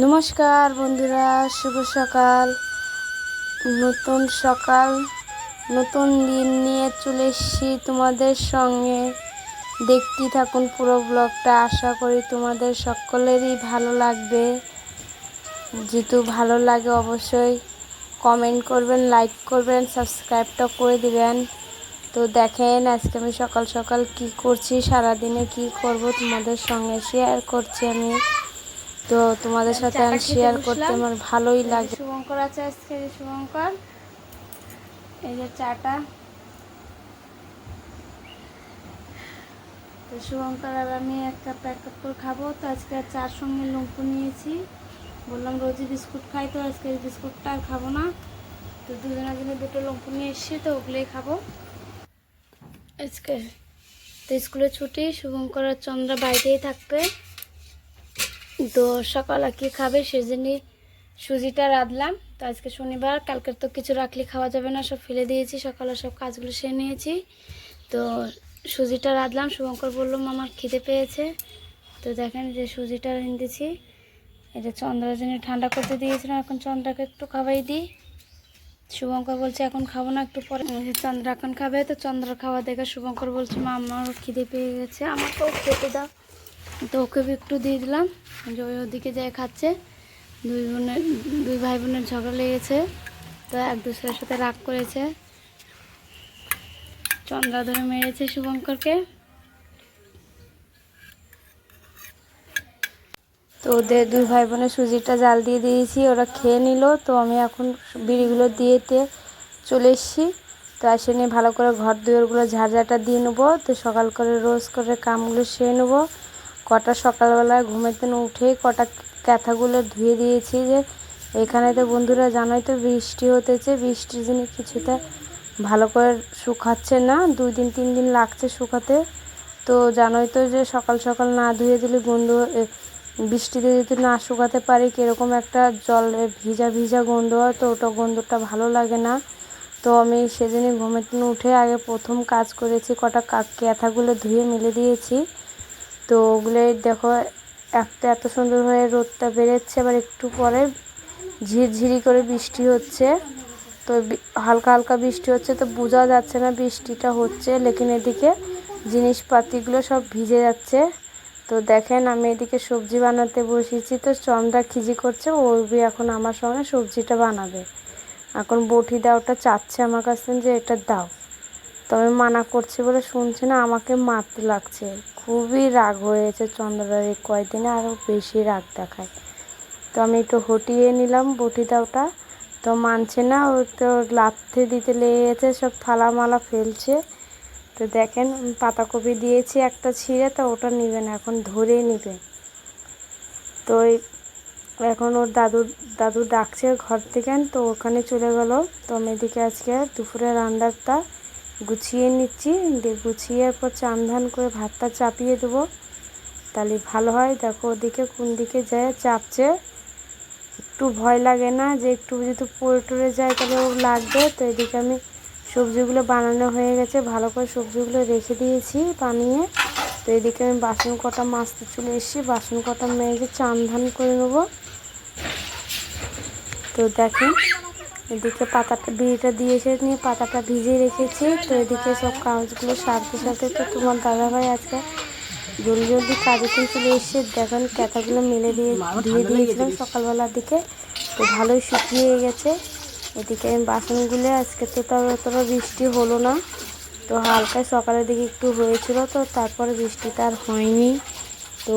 নমস্কার বন্ধুরা, শুভ সকাল। নতুন সকাল, নতুন দিন নিয়ে চলে এসেছি তোমাদের সঙ্গে। দেখতে থাকুন পুরো ব্লগটা আশা করি তোমাদের সকলেরই ভালো লাগবে। যেহেতু ভালো লাগে অবশ্যই কমেন্ট করবেন লাইক করবেন সাবস্ক্রাইবটা করে দিবেন। তো দেখেন আজকে আমি সকাল সকাল কি করছি, সারাদিনে কি করব তোমাদের সঙ্গে শেয়ার করছি আমি। তো তোমাদের সাথে আমি শেয়ার করতে আমার ভালোই লাগে। শুভঙ্কর আছে আজকে শুভঙ্কর। এই যে চাটা। তো শুভঙ্কর আর আমি একটা প্যাকেট করে খাব। তো আজকে চার সঙ্গে লম্পু নিয়েছি। বললাম রোজই বিস্কুট খাই তো আজকে বিস্কুটটা আর খাব না। তো দুজনের জন্য দুটো লম্পু নিয়ে এসেছি তো ওগুলোই খাব। আজকে তো স্কুলে ছুটি শুভঙ্কর আর চন্দ্রা বাইরেই থাকবে। তো সকালে কি খাবে সেজন্যই সুজিটা রাঁধলাম। তো আজকে শনিবার, কালকের তো কিছু রাখলে খাওয়া যাবে না, সব ফেলে দিয়েছি, সকালে সব কাজগুলো সেরে নিয়েছি। তো সুজিটা রাঁধলাম, শুভঙ্কর বলল আমার খিদে পেয়েছে। তো দেখেন যে সুজিটা রেঁধেছি। এটা চন্দ্রার জন্য ঠান্ডা করতে দিয়েছিলাম, এখন চন্দ্রাকে একটু খাওয়াই দিই। শুভঙ্কর বলছে, এখন খাব না, একটু পরে। চন্দ্র এখন খাবে? তো চন্দ্র খাওয়া দেখে শুভঙ্কর বলছে মা আমারও খিদে পেয়ে গেছে, আমাকেও খেতে দাও। তো ওকে একটু দিয়ে দিলাম। যে ওই ওদিকে যায় খাচ্ছে। দুই বোনের, দুই ভাই বোনের ঝগড়া লেগেছে। তো এক দুসরের সাথে রাগ করেছে। চন্দ্রা ধরে মেরেছে শুভঙ্করকে। তো ওদের দুই ভাই বোনের সুজিটা জাল দিয়ে দিয়েছি, ওরা খেয়ে নিল। তো আমি এখন বিড়িগুলো দিয়েতে চলে এসেছি। তো আসে নিয়ে ভালো করে ঘর দুয়ারগুলো ঝাড়ঝাটা দিয়ে নেব। তো সকাল করে রোজ করে কামগুলো সেরে নেব। কটা সকালবেলায় ঘুমেতে না উঠেই কটা ক্যাথাগুলো ধুয়ে দিয়েছি যে এখানে তো বন্ধুরা জানোই তো বৃষ্টি হতেছে, বৃষ্টির জন্য কিছুটা ভালো করে শুকাচ্ছে না, দুই দিন, তিন দিন লাগছে শুকাতে। তো জানোই তো যে সকাল সকাল না ধুয়ে দিলে গন্ধ বৃষ্টিতে যদি না শুকাতে পারি, কীরকম একটা জলে ভিজা ভিজা গন্ধ হয়, তো ওটা গন্ধটা ভালো লাগে না। তো আমি সেদিনই ঘুমের না উঠে আগে প্রথম কাজ করেছি, কটা ক্যাথাগুলো ধুয়ে মেলে দিয়েছি। তো ওগুলোই দেখো, একটা এত সুন্দর হয়ে রোদটা বেরোচ্ছে আবার একটু পরে ঝিরঝিরি করে বৃষ্টি হচ্ছে। তো হালকা হালকা বৃষ্টি হচ্ছে, তো বোঝা যাচ্ছে না বৃষ্টিটা হচ্ছে, লেকিন এদিকে জিনিসপাতিগুলো সব ভিজে যাচ্ছে। তো দেখেন, আমি এদিকে সবজি বানাতে বসেছি, তো চন্দ্রা খিজি করছে, ও এখন আমার সঙ্গে সবজিটা বানাবে। এখন বটি দাওটা চাচ্ছে আমার কাছে যে এটা দাও। তো আমি মানা করছি বলে শুনছে না, আমাকে মারতে লাগছে। খুবই রাগ হয়েছে চন্দ্রার এই কয়দিনে আরও বেশি রাগ দেখায়। তো আমি একটু হটিয়ে নিলাম বটি দাওটা। তো মানছে না, ও তো লাথে দিতে লেগেছে, সব থালা মালা ফেলছে। তো দেখেন, পাতাকপি দিয়েছি একটা ছিঁড়ে, তো ওটা নিবে না, এখন ধরে নিবে। তো এখন ওর দাদু দাদু ডাকছে ঘর থেকে, তো ওখানে চলে গেল। তো আমি এদিকে আজকে দুপুরে রান্নাটা গুছিয়ে নিচ্ছি, দিয়ে গুছিয়ে পর চান ধান করে ভাতটা চাপিয়ে দেবো। তাহলে ভালো হয়। দেখো ওদিকে কোন দিকে যায়, চাপছে। একটু ভয় লাগে না যে একটু যদি পড়ে টরে যায় তাহলে ও লাগবে। তো এদিকে আমি সবজিগুলো বানানো হয়ে গেছে, ভালো করে সবজিগুলো রেখে দিয়েছি বানিয়ে। তো এদিকে আমি বাসন কটা মাছতে চলে এসেছি, বাসন কটা মেয়েকে চান ধান করে নেব। তো দেখেন এদিকে পাতাটা, বিড়িটা দিয়ে এসে নিয়ে পাতাটা ভিজিয়ে রেখেছি। তো এদিকে সব কাগজগুলো সারতে সারতে তো তোমার দাদাভাই আজকে জলদি জলদি কাজে থেকে চলে এসে দেখেন ক্যাথাগুলো মেলে দিয়ে ধুয়ে দিয়েছিলাম সকালবেলার দিকে। তো ভালোই শুকিয়ে গেছে। এদিকে আমি বাসনগুলো আজকে তো তার অতটা বৃষ্টি হলো না। তো হালকা সকালের দিকে একটু হয়েছিল তো, তারপরে বৃষ্টিটা আর হয়নি। তো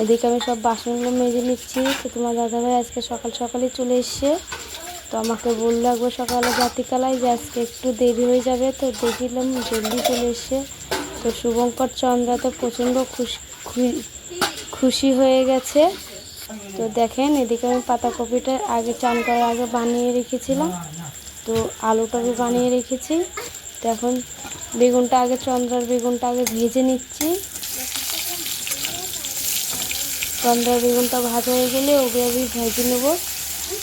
এদিকে আমি সব বাসনগুলো মেজে নিচ্ছি। তো তোমার দাদাভাই আজকে সকাল সকালে চলে এসছে। তো আমাকে বলল একবার সকালে জাতিকালায় যে আজকে একটু দেরি হয়ে যাবে। তো দেখলাম জলদি চলে এসছে। তো শুভঙ্কর চন্দ্রা তো প্রচণ্ড খুশি খুশি হয়ে গেছে। তো দেখেন, এদিকে আমি পাতাকপিটা আগে চান করার আগে বানিয়ে রেখেছিলাম। তো আলুটা আমি বানিয়ে রেখেছি। তো এখন বেগুনটা আগে, চন্দ্রার বেগুনটা আগে ভেজে নিচ্ছি। চন্দ্রা বেগুনটা ভাজা হয়ে গেলে ওগুলো আমি ভেজে নেব।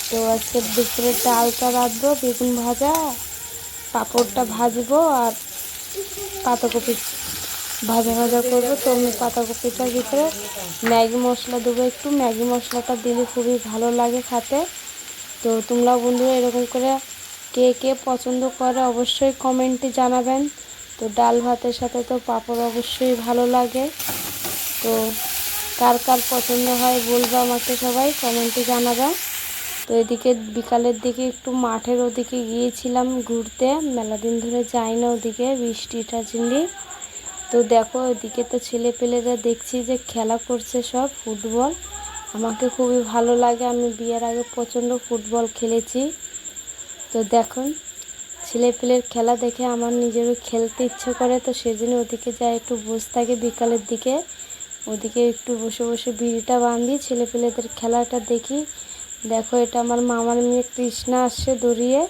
তো আজকে দুপুরে ডালটা রাঁধবো, বেগুন ভাজা, পাঁপড়টা ভাজবো আর পাতাকপি ভাজা ভাজা করব। তো আমি পাতাকপিটার ভিতরে ম্যাগি মশলা দেবো একটু। ম্যাগি মশলাটা দিলে খুবই ভালো লাগে খেতে। তো তোমরা বন্ধুরা এরকম করে কে কে পছন্দ করে অবশ্যই কমেন্টে জানাবেন। তো ডাল ভাতের সাথে তো পাঁপড় অবশ্যই ভালো লাগে। তো কার কার পছন্দ হয় বলব আমাকে সবাই, কমেন্টে জানাবে। তো এদিকে বিকালের দিকে একটু মাঠের ওদিকে গিয়েছিলাম ঘুরতে, মেলা দিন ধরে যাই না ওদিকে বৃষ্টিটা চিনি তো দেখো ওদিকে তো ছেলে পেলেরা দেখছি যে খেলা করছে সব, ফুটবল। আমাকে খুবই ভালো লাগে, আমি বিয়ের আগে প্রচণ্ড ফুটবল খেলেছি। তো দেখুন ছেলে পেলের খেলা দেখে আমার নিজেরও খেলতে ইচ্ছে করে, তো সেজন্য ওদিকে যাই একটু বসে থাকে বিকালের দিকে। ওদিকে একটু বসে বসে বিড়িটা বাঁধি ছেলে পেলেদের খেলাটা দেখি। দেখো, এটা আমার মামার মেয়ে কৃষ্ণা আসছে দৌড়িয়ে।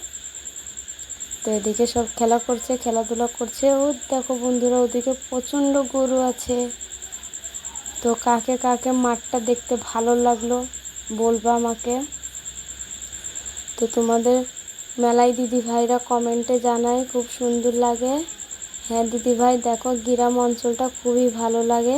তো এদিকে সব খেলা করছে, খেলাধুলা করছে। ও দেখো বন্ধুরা, ওদিকে প্রচণ্ড গরু আছে। তো কাকে কাকে মাঠটা দেখতে ভালো লাগল বলবা আমাকে। তো তোমাদের মেলায় দিদি ভাইরা কমেন্টে জানায়, খুব সুন্দর লাগে। হ্যাঁ দিদি ভাই, দেখো গ্রাম অঞ্চলটা খুবই ভালো লাগে।